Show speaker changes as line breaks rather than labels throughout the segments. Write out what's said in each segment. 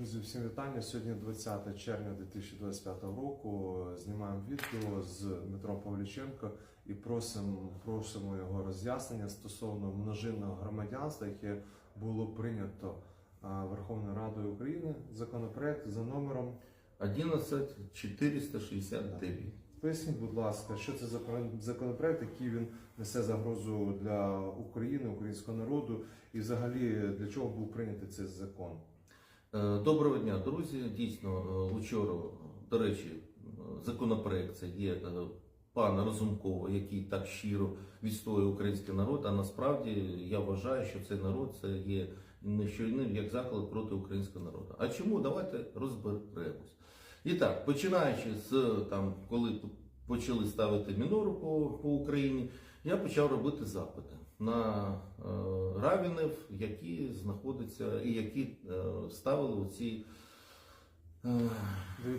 Друзі, всім вітання. Сьогодні 20 червня 2025 року. Знімаємо відео з Дмитром Павліченко і просимо, просимо його роз'яснення стосовно множинного громадянства, яке було прийнято Верховною Радою України. Законопроект за номером.
11469.
Поясніть, будь ласка, що це за закон- законопроект, який він несе загрозу для України, українського народу, і взагалі для чого був прийнятий цей закон?
Е, Доброго дня, друзі. Дійсно, е, вчора, до речі, е, законопроект це є е, пана Разумкова, який так щиро відстоює український народ. А насправді я вважаю, що цей народ це є не що іним, як заклик проти українського народу. А чому? Давайте розберемось. І так, починаючи з там, коли почали ставити мінору по, по Україні, я почав робити запити на е, равінів, які знаходяться і які е, ставили оці е,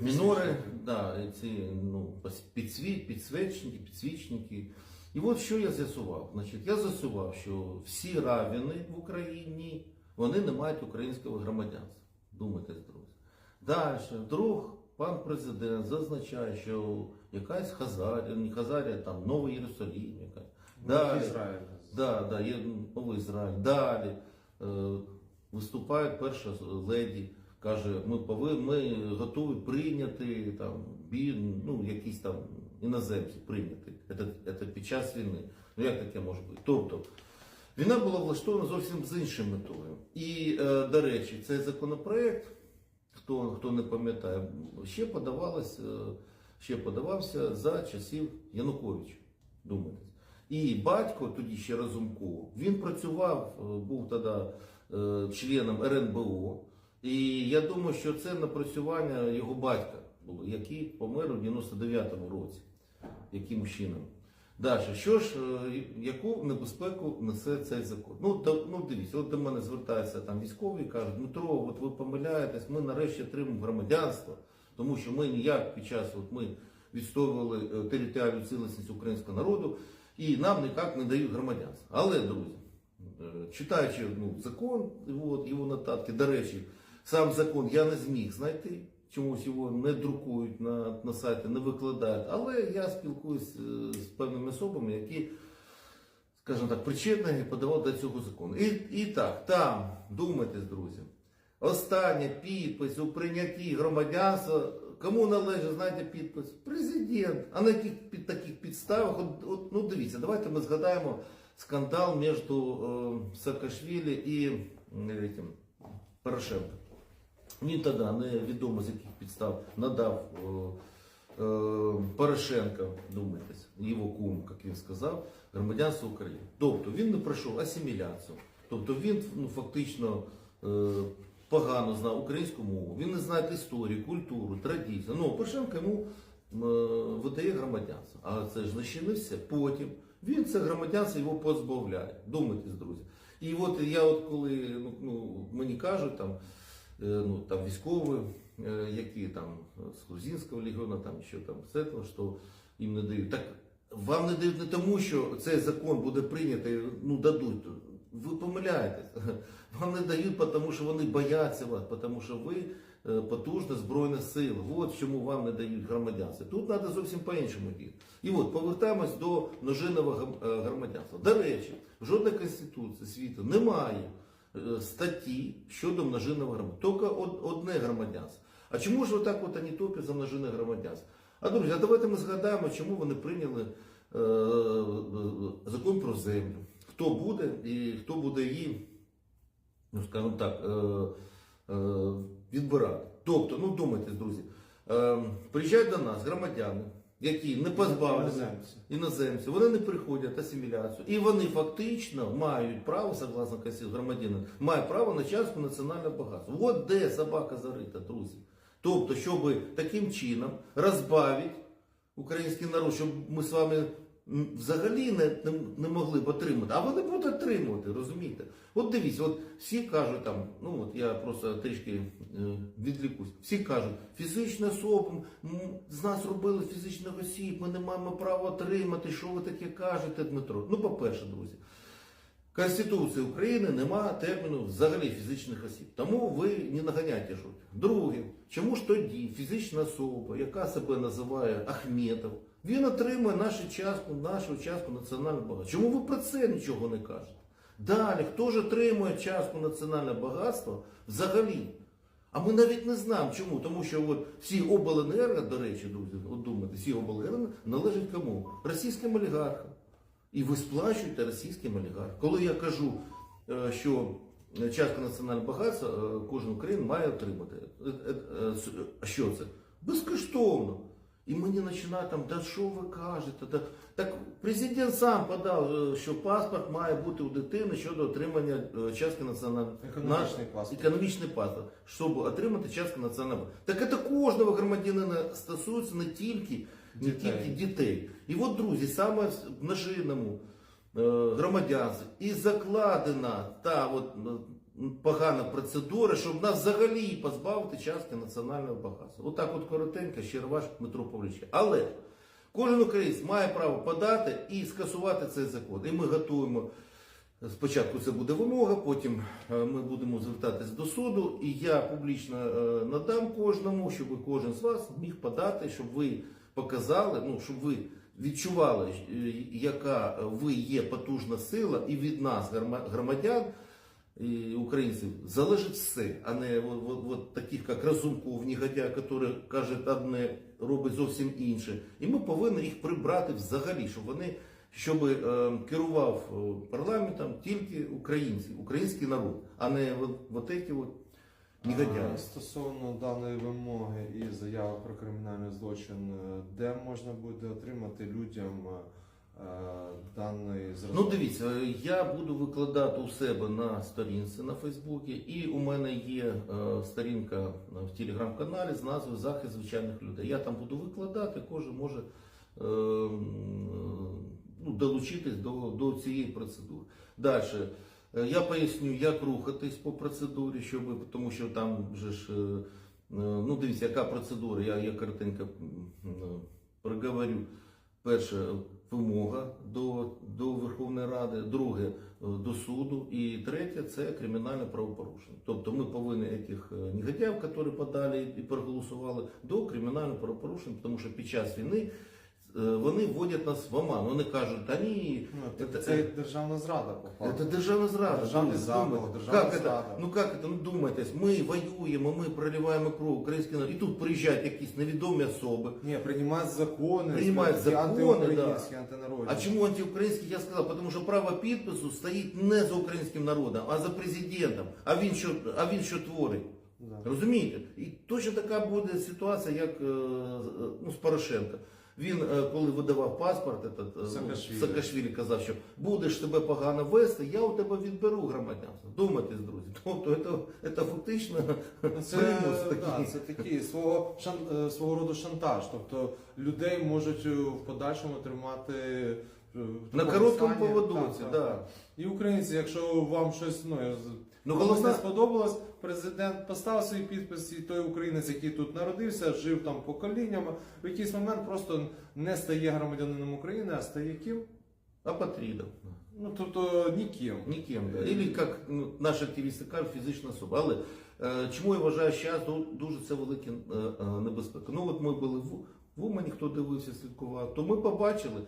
мінори, да, ці ну, підсві, підсвічники, підсвічники. І от що я з'ясував. Значить, я з'ясував, що всі равіни в Україні вони не мають українського громадянства. Думайте, друзі. Далі, вдруг пан президент зазначає, що якась Хазарія, не Хазарія, там Новий Єрусалім, якась. Далі,
Ізраїль.
Да, да, є новий Ізраїль. Далі е, виступає перша леді, каже, ми повинні, ми готові прийняти там бі, ну, якісь там іноземці прийняти. Це, це під час війни. Ну як таке може бути? Тобто війна була влаштована зовсім з іншою метою. І, е, до речі, цей законопроект, хто, хто не пам'ятає, ще подавалось, е, ще подавався за часів Януковича. Думаєте? І батько тоді ще Разумков, він працював, е, був тоді е, членом РНБО. І я думаю, що це напрацювання його батька було, який помер у 99-му році. Яким чином? Далі, що ж, е, яку небезпеку несе цей закон? Ну, да- ну дивіться, от до мене звертаються там військові кажуть, Дмитро, от ви помиляєтесь, ми нарешті отримаємо громадянство, тому що ми ніяк під час, от ми відстоювали територіальну цілісність українського народу, і нам ніяк не дають громадянство. Але, друзі, е, читаючи ну, закон, от, його нотатки, до речі, сам закон я не зміг знайти. Чомусь його не друкують на, на сайті, не викладають. Але я спілкуюсь е, з певними особами, які, скажімо так, причетні подавали до цього закону. І, і так, там, думайте, друзі, остання підпис у прийнятті громадянства. Кому належить, знаєте, підпис? Президент. А на яких під таких підставах? От, от, ну дивіться, давайте ми згадаємо скандал між е, Саакашвілі і е, Порошенко. Він тоді невідомо з яких підстав надав е, е, Порошенко, думаєтесь, його кум, як він сказав, громадянство України. Тобто він не пройшов асиміляцію. Тобто він ну, фактично е, погано знав українську мову, він не знає історію, культуру, традицію. Ну, Порошенко йому е, видає громадянство. А це ж ще. Потім він це громадянство його позбавляє. Думайтесь, друзі. І от я, от коли ну, ну, мені кажуть там. Е, ну, там військові, е, які там з Грузинського легіону, там ще там цього, що їм не дають. Так вам не дають не тому, що цей закон буде прийнятий, ну дадуть. Ви помиляєтесь. Вам не дають, тому що вони бояться вас, тому що ви е, потужна збройна сила. От чому вам не дають громадянство. Тут треба зовсім по-іншому діяти. І от повертаємось до множинного е, громадянства. До речі, жодної конституції світу немає е, статті щодо множинного громадянства. Тільки одне громадянство. А чому ж отак от вони топять за множинне громадянство? А друзі, а давайте ми згадаємо, чому вони прийняли е, е, закон про землю. Хто буде і хто буде її, ну скажімо так, е, е, відбирати. Тобто, ну думайте, друзі, е, приїжджають до нас громадяни, які не позбавлені
Іноземці.
іноземці, вони не приходять асиміляцію. І вони фактично мають право, согласно Конституції громадянина, мають право на частку національного багатства. От де собака зарита, друзі. Тобто, щоб таким чином розбавити український народ, щоб ми з вами взагалі не, не, могли б отримати. А вони будуть отримувати, розумієте? От дивіться, от всі кажуть там, ну от я просто трішки е, відлікусь, всі кажуть, фізична особа, з нас робили фізичних осіб, ми не маємо права отримати, що ви таке кажете, Дмитро? Ну, по-перше, друзі, Конституції України нема терміну взагалі фізичних осіб. Тому ви не наганяйте жодних. Друге, чому ж тоді фізична особа, яка себе називає Ахметов, він отримує нашу частку, нашу частку національного багатства. Чому ви про це нічого не кажете? Далі, хто ж отримує частку національного багатства взагалі? А ми навіть не знаємо чому. Тому що от всі обленерго, до речі, друзі, от думайте, всі обленерго належать кому? Російським олігархам. І ви сплачуєте російським олігархам. Коли я кажу, е, що частка національного багатства е, кожен українець має отримати. Е, Що це? Безкоштовно. І мені починають там, да що ви кажете? Да... Так президент сам подав, е, що паспорт має бути у дитини щодо отримання е, частки національного
Економічний паспорт.
економічний паспорт, щоб отримати частку національного. Так це кожного громадянина стосується не тільки, не
Дітей.
тільки дітей. І от, друзі, саме в множинному е, громадянстві і закладена та от погана процедура, щоб нас взагалі позбавити частки національного багатства. Отак от коротенько, ще ваш Дмитро Павлович. Але кожен українець має право подати і скасувати цей закон. І ми готуємо. Спочатку це буде вимога, потім е, ми будемо звертатись до суду, і я публічно е, надам кожному, щоб кожен з вас міг подати, щоб ви показали, ну щоб ви відчували, е, яка ви є потужна сила, і від нас, грома- громадян українців, залежить все, а не от, от, от таких, як Разумков, негодяй, який каже одне, робить зовсім інше. І ми повинні їх прибрати взагалі, щоб вони щоб е, керував е, парламентом тільки українці, український народ, а не от, от ці от негодяї.
Стосовно даної вимоги і заяви про кримінальний злочин, е, де можна буде отримати людям е, даний зразок?
Ну дивіться, я буду викладати у себе на сторінці на Фейсбуці, і у мене є е, сторінка в телеграм-каналі з назвою Захист звичайних людей. Я там буду викладати, кожен може е, ну, долучитись до, до цієї процедури. Далі. Я поясню, як рухатись по процедурі, щоб, тому що там вже ж, ну дивіться, яка процедура, я, я м, проговорю. Перше, вимога до, до Верховної Ради, друге е, до суду, і третє це кримінальне правопорушення. Тобто ми повинні яких е, негодяїв, які подали і проголосували, до кримінального правопорушення, тому що під час війни вони вводять нас в оман. Вони кажуть, та ні,
Ну,
це-
це, це державна зрада попала.
это державная зрада.
Державный
Ну,
заговор,
думайте,
державная
как это?
зрада.
Ну как это? Ну думайтесь, ми воюємо, ми проливаємо кров, український народ. І тут приїжджають якісь невідомі особи.
Ні, приймають закони,
Приймають
які
закони,
антиукраїнські, антинародні.
А чому антиукраїнський? Я сказав, тому що право підпису стоїть не за українським народом, а за президентом. А він що, а він що творить?
Да.
Розумієте? І точно така буде ситуація, як е, ну, з Порошенка. Він, е, коли видавав паспорт, этот, е, ну,
Саакашвілі.
Саакашвілі казав, що будеш тебе погано вести, я у тебе відберу громадянство. Думайтесь, друзі. Тобто це, це фактично
Це,
примус
да,
такий.
це такий свого, шан, е, свого роду шантаж. Тобто людей можуть в подальшому тримати
На короткому поводоці,
Так,
да.
І українці, якщо вам щось ну,
Ну,
комусь не сподобалось, президент поставив свій підпис, і той українець, який тут народився, жив там поколіннями, в якийсь момент просто не стає громадянином України, а стає ким?
Апатрідом.
Ну тобто ніким.
Ніким. Да. Или, як ну, наші активісти кажуть, фізична особа. Але е, чому я вважаю, що зараз дуже це велике е, е, небезпека. Ну от ми були в, в Умані, хто дивився, слідкував, то ми побачили.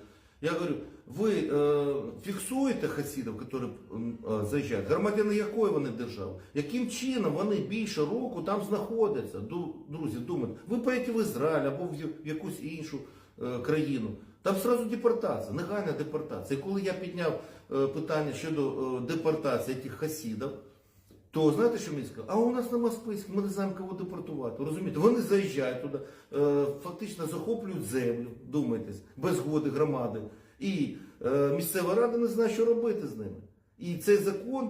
Я говорю, ви е, фіксуєте хасідів, які е, заїжджають, громадяни якої вони держави? Яким чином вони більше року там знаходяться? Друзі, думайте, ви поїдете в Ізраїль або в якусь іншу е, країну. Там сразу депортація, негайна депортація. І коли я підняв е, питання щодо е, депортації цих хасідів, то знаєте, що мені сказали? А у нас нема списків, ми не знаємо, кого депортувати. Розумієте? Вони заїжджають туди, е, фактично захоплюють землю, думайтесь, без згоди громади. І е, місцева рада не знає, що робити з ними. І цей закон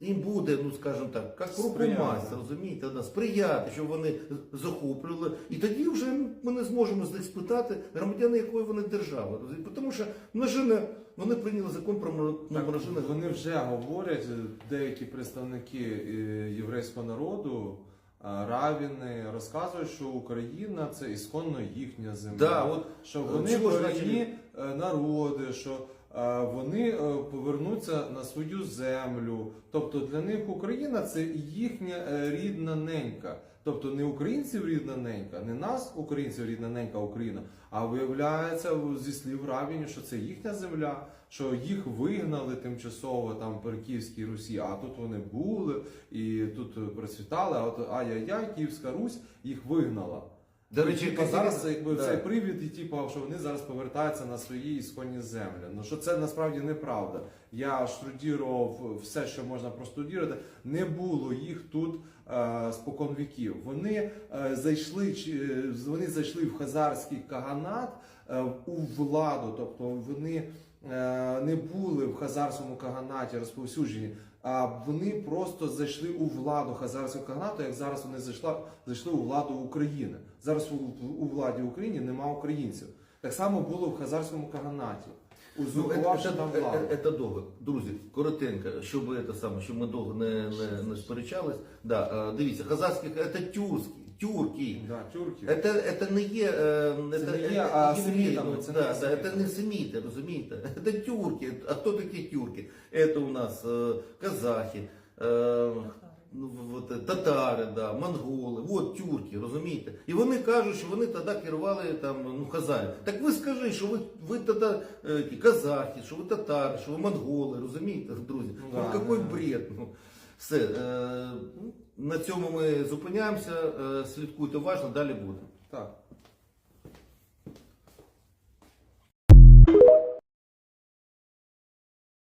їм буде, ну скажімо так, як руку мазь, розумієте, да, сприяти, щоб вони захоплювали. І тоді вже ми не зможемо з них спитати, громадяни якої вони держави. Тому що множина, вони прийняли закон про мно-
вони вже говорять, деякі представники е, єврейського народу, равіни, розказують, що Україна це ісконно їхня земля.
Да, от,
що
е,
вони корінні е, народи, що вони повернуться на свою землю. Тобто для них Україна це їхня рідна ненька. Тобто не українців рідна ненька, не нас, українців рідна ненька Україна, а виявляється зі слів Равіні, що це їхня земля, що їх вигнали тимчасово там при Київській Русі, а тут вони були і тут процвітали. А от ай-яй-яй, Київська Русь їх вигнала.
До речі,
типа, зараз це якби
да.
цей привід, і типу, що вони зараз повертаються на свої ісконні землі. Ну що це насправді неправда. Я штудірував все, що можна простудірувати. Не було їх тут е, спокон віків. Вони е, зайшли чи- е, вони зайшли в хазарський каганат е, у владу, тобто вони. е, Не були в хазарському каганаті розповсюджені, а вони просто зайшли у владу хазарського каганату, як зараз вони зайшла, зайшли у владу України. Зараз у, у владі України нема українців. Так само було в хазарському каганаті.
Ну,
Узурпувавши
це,
там владу.
це, це довго. Друзі, коротенько, щоб це саме, щоб ми довго не, не, не сперечались. Да, е, дивіться, хазарський, це тюркські, тюрки.
Да, тюрки.
Это, это не є, е,
Це
это,
не є,
это
а
євреї,
семітами,
ну,
це
да,
не
да,
семіти.
это не семіти, розумієте? Это тюрки. А хто такі тюрки? Это у нас е, казахи, е, ну, вот, е, татари, да, монголи, от тюрки, розумієте? І вони кажуть, що вони тоді керували там, ну, хазарів. Так ви скажи, що ви, ви тоді е, ті, казахи, що ви татари, що ви монголи, розумієте, друзі?
Ну,
Ну,
да,
який
да.
бред. Ну, все, е, на цьому ми зупиняємося, е, слідкуйте уважно, далі буде.
Так.